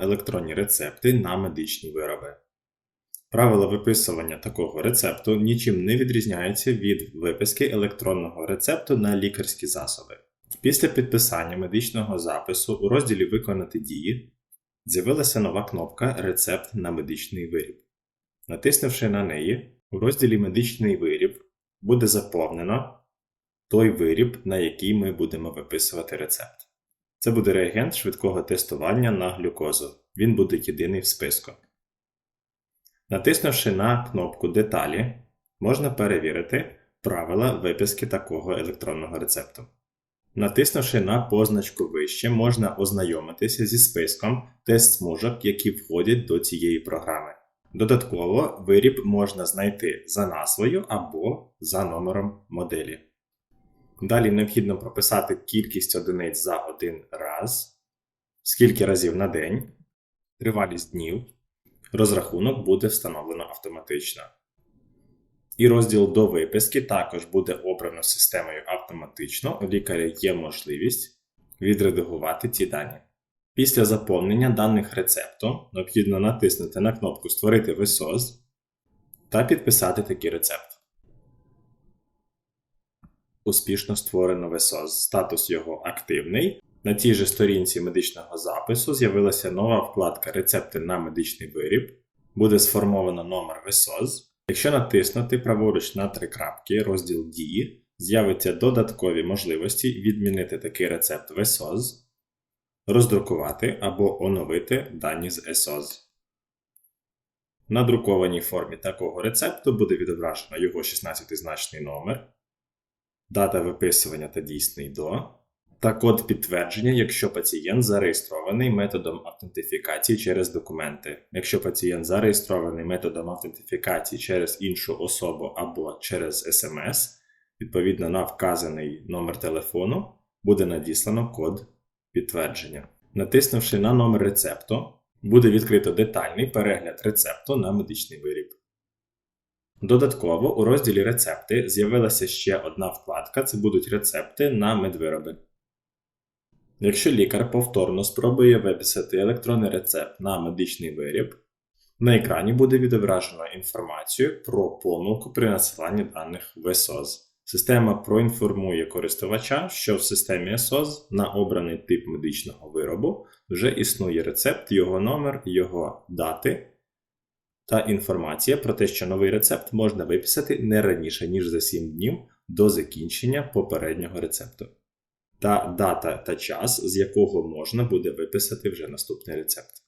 електронні рецепти на медичні вироби. Правила виписування такого рецепту нічим не відрізняються від виписки електронного рецепту на лікарські засоби. Після підписання медичного запису у розділі Виконати дії з'явилася нова кнопка Рецепт на медичний виріб. Натиснувши на неї, у розділі Медичний виріб буде заповнено той виріб, на який ми будемо виписувати рецепт. Це буде реагент швидкого тестування на глюкозу. Він буде єдиний в списку. Натиснувши на кнопку Деталі, можна перевірити правила виписки такого електронного рецепту. Натиснувши на позначку вище, можна ознайомитися зі списком тест-смужок, які входять до цієї програми. Додатково виріб можна знайти за назвою або за номером моделі. Далі необхідно прописати кількість одиниць за один раз, скільки разів на день, тривалість днів. Розрахунок буде встановлено автоматично. І розділ до виписки також буде обрано системою автоматично. У лікаря є можливість відредагувати ці дані. Після заповнення даних рецепту необхідно натиснути на кнопку Створити ВСОЗ та підписати такий рецепт. Успішно створено ВСОЗ. Статус його активний. На тій же сторінці медичного запису з'явилася нова вкладка Рецепти на медичний виріб. Буде сформовано номер ВСОЗ. Якщо натиснути праворуч на три крапки розділ Дії, з'явиться додаткові можливості відмінити такий рецепт ВСОЗ, роздрукувати або оновити дані з ЕСОЗ. На друкованій формі такого рецепту буде відображено його 16-значний номер, дата виписування та дійсний до, та код підтвердження, якщо пацієнт зареєстрований методом автентифікації через документи. Якщо пацієнт зареєстрований методом автентифікації через іншу особу або через СМС, відповідно на вказаний номер телефону буде надіслано код підтвердження. Натиснувши на номер рецепту, буде відкрито детальний перегляд рецепту на медичний виріб. Додатково у розділі Рецепти з'явилася ще одна вкладка це будуть рецепти на медвироби. Якщо лікар повторно спробує виписати електронний рецепт на медичний виріб, на екрані буде відображено інформацію про помилку при надсиланні даних в СОЗ. Система проінформує користувача, що в системі СОЗ на обраний тип медичного виробу вже існує рецепт, його номер, його дати та інформація про те, що новий рецепт можна виписати не раніше, ніж за 7 днів до закінчення попереднього рецепту, та дата та час, з якого можна буде виписати вже наступний рецепт.